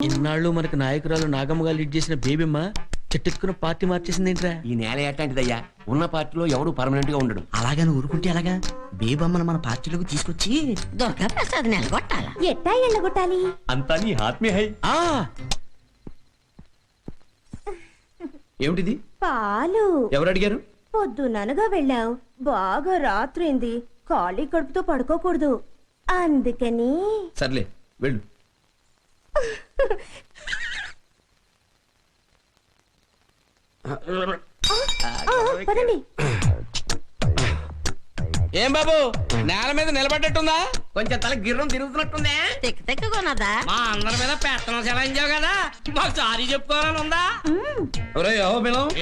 ఇన్నాళ్ళు మనకు నాయకురాలు నాగమ్మగా లీడ్ చేసిన బేబిమ్మ చెట్టెత్తుకున్న పార్టీ మార్చేసింది ఏంట్రా? ఈ నేల ఎట్లాంటిదయ్యా? ఉన్న పార్టీలో ఎవడు పర్మనెంట్గా ఉండడు. అలాగని ఊరుకుంటే ఎలాగా? బేబమ్మను మన పార్టీలోకి తీసుకొచ్చి దుర్గా ప్రసాద్ నెలగొట్టాల ఎట్టా ఎల్లగొట్టాలి అంతా నీ ఆత్మీయ హై. ఆ! ఏమిటిది? పాలు. ఎవరు అడిగారు? పొద్దుననగా వెళ్ళావు. బాగా రాత్రింది ఖాళీ కడుపుతో పడుకోకూడదు. అందుకని సర్లే వెళ్ళు. పదండి. ఏం బాబు? నేల మీద నిలబడ్డట్టుందా? కొంచెం తల గిర్రం తిరుగుతున్నట్టుందే. తిక్క తిక్కకున్నదా మా అందరి మీద పెత్తనం చెలాయించావు కదా. మాకు సారీ చెప్పుకోవాలని ఉందా?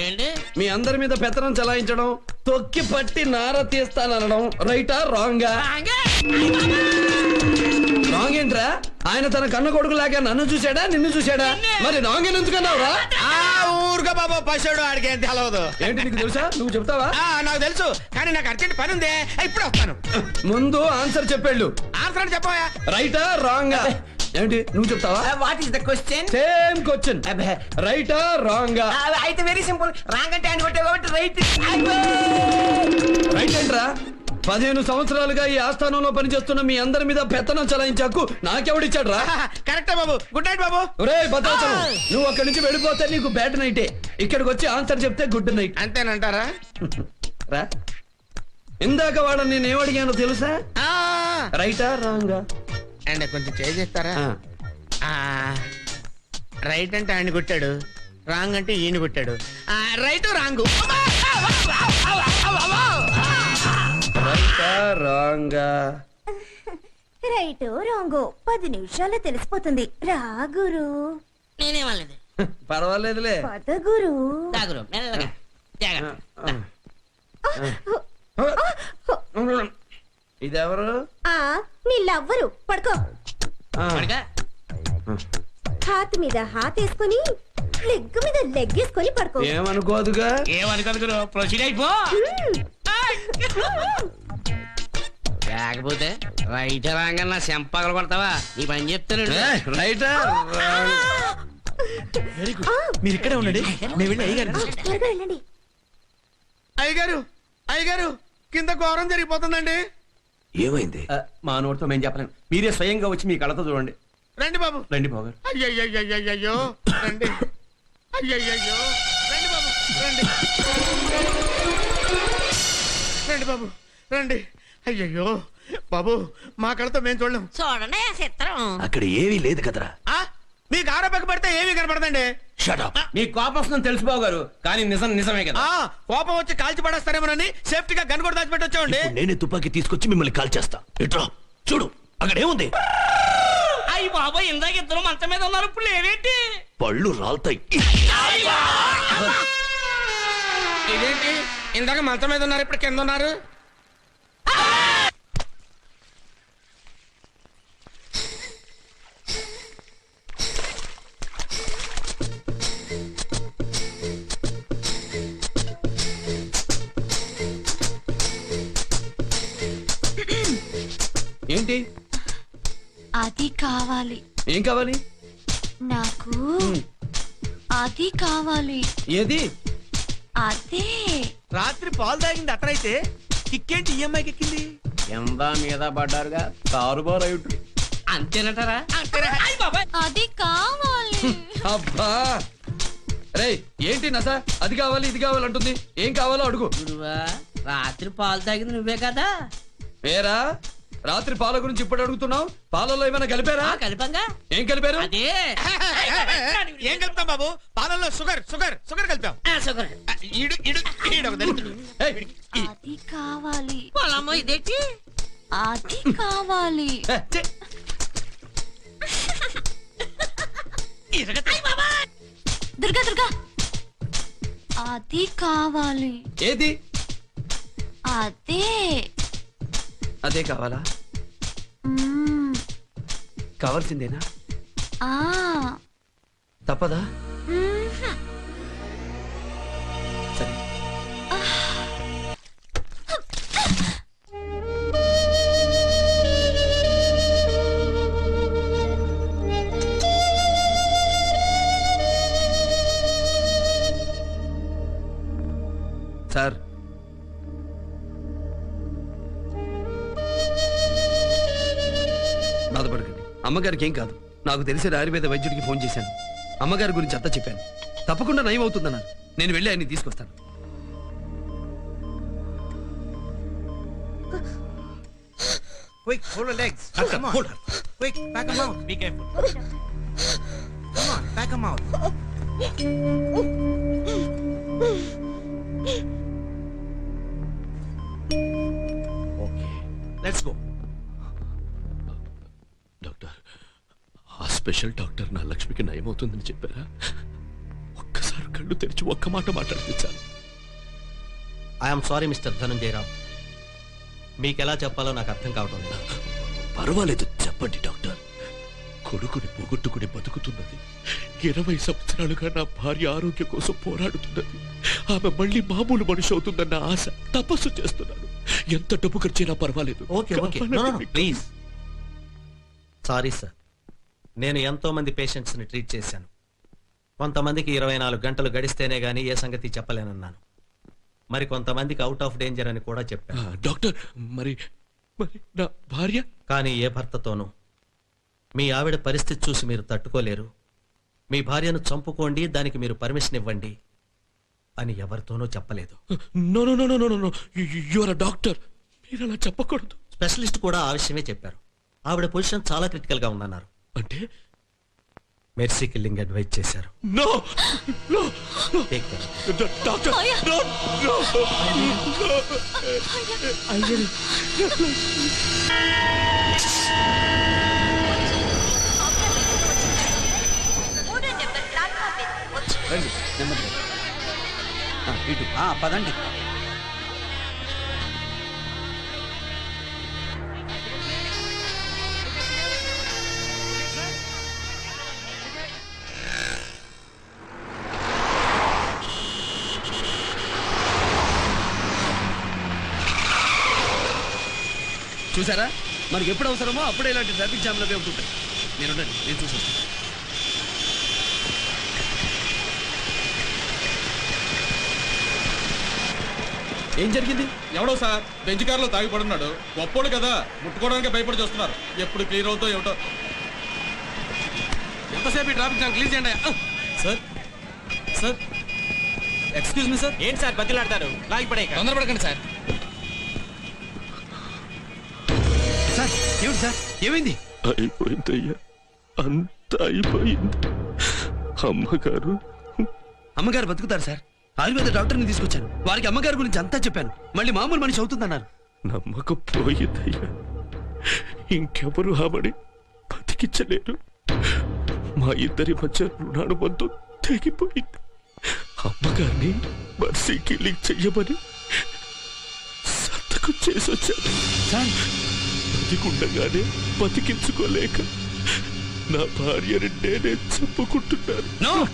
ఏంటి? మీ అందరి మీద పెత్తనం చలాయించడం తొక్కి పట్టి నార తీస్తాననడం రైటా రాంగా? రాంగ్ ఏంట్రా ఆయన తన కన్న కొడుకు లాగా నన్ను చూశాడా నిన్ను చూశాడా? మరి రాంగ్ ఎందుకన్నావురా ఊరుగా బాబు పశువుడు ఆడికి ఏం తెలవదు. ఏంటి నీకు తెలుసా? నువ్వు చెప్తావా? నాకు తెలుసు కానీ నాకు అర్జెంట్ పని ఉంది ఇప్పుడు వస్తాను. ముందు ఆన్సర్ చెప్పేళ్ళు. ఆన్సర్ చెప్పవా? రైటా రాంగా? ఏంటి నువ్వు చెప్తావా? What is the question same question. రైటా రాంగా? అయితే వెరీ సింపుల్ రాంగ్ అంటే ఆయన కొట్టే కాబట్టి రైట్. రైట్ ఏంట్రా? పదిహేను సంవత్సరాలుగా ఈ ఆస్థానంలో పనిచేస్తున్న మీ అందరి మీద పెత్తనం చలాయించాకు నాకెవడిచ్చాడు రా కరెక్టే బాబు. గుడ్ నైట్ బాబు. ఒరే భద్రాచలం నువ్వు అక్కడి నుంచి వెళ్ళిపోతే నీకు బ్యాడ్ నైటే ఇక్కడికి వచ్చి ఆన్సర్ చెప్తే గుడ్ నైట్ అంతేనంటారా? రా. ఇందాక వాడని నేను ఏమడిగానో తెలుసా? ఆ, రైటా రాంగా అండ్ కొంచెం చేస్తారా? ఆ. రైట్ అంటే ఆయన కొట్టాడు రాంగ్ అంటే ఈయన కొట్టాడు. రైట్ రాంగ్ రాంగా. రైట్ రాంగో పది నిమిషాల్లో తెలిసిపోతుంది. రా గురు. నేనేమలేదు పర్వాలేదులే. పద గురు. దాగురు మెల్లగా. జాగ్రత్త. ఇదెవరు? ఆ నీ లవ్వరు పడుకో. ఆ. పడగా. హాత్ మీద హాత్ వేసుకొని లెగ్ మీద లెగ్ వేసుకొని పడుకో. ఏమనుకోదుగా? ఏమనుకోదు ప్రొసీడ్ అయిపో. లేకపోతే రైట్ రాంగన్నా చెంపగలు కొడతావా? నీ పని చెప్తాను రాంగా మీరు ఇక్కడే ఉండండి. నేను వెళ్ళి అయ్యగారు త్వరగా వెళ్ళండి. అయ్యగారు అయ్యగారు కింద ఘోరం జరిగిపోతుందండి. ఏమైంది? మా నోటితో మేము చెప్పలేం. మీరే స్వయంగా వచ్చి మీ కళ్ళతో చూడండి. రండి బాబు. రండి పోగారు అయ్యయ్యయ్యయ్యో రండి. అయ్యయ్యయ్యో రండి బాబు రండి. రండి బాబు రండి. అయ్యయ్యో బాబు మా కళతో మేము చూడలేం. చూడండి ఆ చిత్రం. అక్కడ ఏమీ లేదు కదరా. ఆ? మీకు ఆరోపక పడితే ఏమీ కనపడదండి. షటప్ మీ కోపం వస్తుందని తెలుసు బాబు గారు కానీ నిజం నిజమే కదా. ఆ కోపం వచ్చి కాల్చి పడేస్తారేమోనని సేఫ్టీగా గన్ కూడా దాచిపెట్టి వచ్చామండి నేనే తుపాకీ తీసుకొచ్చి మిమ్మల్ని కాల్ చేస్తా ఇట్రా చూడు అక్కడ ఏముంది? అయ్యి బాబా ఇందాక ఇద్దరు మంచం మీద ఉన్నారు ఇప్పుడు లేవేంటి? పళ్ళు రాల్తాయి. ఇదేంటి? ఇందాక మంచం మీద ఉన్నారు ఇప్పుడు కింద ఉన్నారు. ఏంటి? అది కావాలి. ఏం కావాలి? నాకు అది కావాలి. ఏది? అదే. రాత్రి పాలు తాగింది అతనైతే కిక్కేంటి ఈఎంఐకి ఎక్కింది? ఎంత మీద పడ్డారుగా కారుబార్ అయ్యుంటు అంతేనంటారా? అది కావాలి. అబ్బా! రే ఏంటి నస? అది కావాలి ఇది కావాలంటుంది ఏం కావాలో అడుగు. గురువా రాత్రి పాలు తాగింది నువ్వే కదా. వేరా రాత్రి పాల గురించి ఇప్పుడు అడుగుతున్నావు? పాలలో ఏమైనా కలిపారా? ఆ కలిపంగా. ఏం కలిపారు? అదే. ఏం కలుపుతాం బాబు? పాలల్లో షుగర్ షుగర్ షుగర్ కలిపాం ఆ, షుగర్. ఆ, ఈడు ఈడు ఈడు ఒక దళితుడు. ఏయ్, అది కావాలి. పొలమ్మ ఇదేంటి? అది కావాలి. ఏ, ఛీ, దుర్గా దుర్గా. అది కావాలి. ఏది? అదే. అదే కావాలా. కావాల్సిందేనా? తప్పదా? సరే. సార్ అమ్మగారికి ఏం కాదు. నాకు తెలిసిన ఆయుర్వేద వైద్యుడికి ఫోన్ చేశాను. అమ్మగారి గురించి అత్త చెప్పాను. తప్పకుండా నయం అవుతుందన్నారు నేను వెళ్ళి ఆయన్ని తీసుకొస్తాను. Let's go. స్పెషల్ డాక్టర్ నా లక్ష్మికి నయమవుతుందని చెప్పారా? ఒక్కసారి కళ్ళు తెరిచి ఒక్క మాట మాట్లాడితే చాలు. ఐఎమ్ సారీ మిస్టర్ ధనంజయరావు మీకు ఎలా చెప్పాలో నాకు అర్థం కావటం లేదు. పర్వాలేదు చెప్పండి డాక్టర్. కొడుకుని పోగొట్టుకుని బతుకుతున్నది. ఇరవై సంవత్సరాలుగా నా భార్య ఆరోగ్యం కోసం పోరాడుతున్నది. ఆమె మళ్ళీ మామూలు మనిషి అవుతుందన్న ఆశ తపస్సు చేస్తున్నాను. ఎంత డబ్బు ఖర్చైనా పర్వాలేదు. Okay okay please sorry sir నేను ఎంతో మంది పేషెంట్స్ని ట్రీట్ చేశాను. కొంతమందికి ఇరవై నాలుగు గంటలు గడిస్తేనే గానీ ఏ సంగతి చెప్పలేనన్నాను. మరి కొంతమందికి అవుట్ ఆఫ్ డేంజర్ అని కూడా చెప్పాను. డాక్టర్ మరి మరి నా భార్య? కానీ ఏ భర్తతోనూ. మీ ఆవిడ పరిస్థితి చూసి మీరు తట్టుకోలేరు. మీ భార్యను చంపుకోండి దానికి మీరు పర్మిషన్ ఇవ్వండి అని ఎవరితోనూ చెప్పలేదు. No no no no no no your doctor. మీరు అలా చెప్పకూడదు. స్పెషలిస్ట్ కూడా ఆ విషయమే చెప్పారు. ఆవిడ పొజిషన్ చాలా క్రిటికల్గా ఉందన్నారు. అంటే? మెర్సీ కిల్లింగ్ అడ్వైజ్ చేశారు. No! No! Take care. Doctor! No! No! రండి నెమ్మదిగా. ఆ, ఇటు. ఆ, పదండి. చూసారా? మనకి ఎప్పుడు అవసరమో అప్పుడే ఇలాంటి ట్రాఫిక్ జామ్లు అవి ఉంటుంటాయి నేను ఉండండి, నేను చూసి వస్తాను. ఏం జరిగింది? ఎవడో సార్ బెంచ్ కార్లో తాగి పడున్నాడు. గొప్పోడు కదా ముట్టుకోవడానికి భయపడి చూస్తున్నారు. ఎప్పుడు క్లియర్ అవుతో ఏమిటో. ఎంతసేపు ఈ ట్రాఫిక్ జామ్ క్లీన్ చేయండి! Sir sir. Excuse me sir ఏంటి సార్ బతిలాడతారు? లాగి పడే తొందరపడకండి సార్. ఏమిటి సార్? ఏమైంది? అయిపోయిందయ్యా. అంత అయిపోయింది. అమ్మగారు. అమ్మగారు బతుకుతారు సార్. ఆయుర్వేద డాక్టర్ని తీసుకొచ్చాను వారికి అమ్మగారి గురించి అంతా చెప్పాను. మళ్ళీ మామూలు మనిషి అవుతుందన్నారు. నమ్మకం పోయిందయ్యా ఇంకెవరు ఆమని బతికించలేరు. మా ఇద్దరి మధ్య రుణానుబంధం తెగిపోయింది. అమ్మగారిని మర్సీ కిల్లింగ్ చెయ్యమని సంతకం చేసొచ్చాను. సార్ బతికుండగానే బతికించుకోలేక నా భార్యని నేనే చెప్పుకుంటున్నాను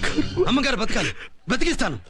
అమ్మగారు బతకాలి. బతికిస్తాను.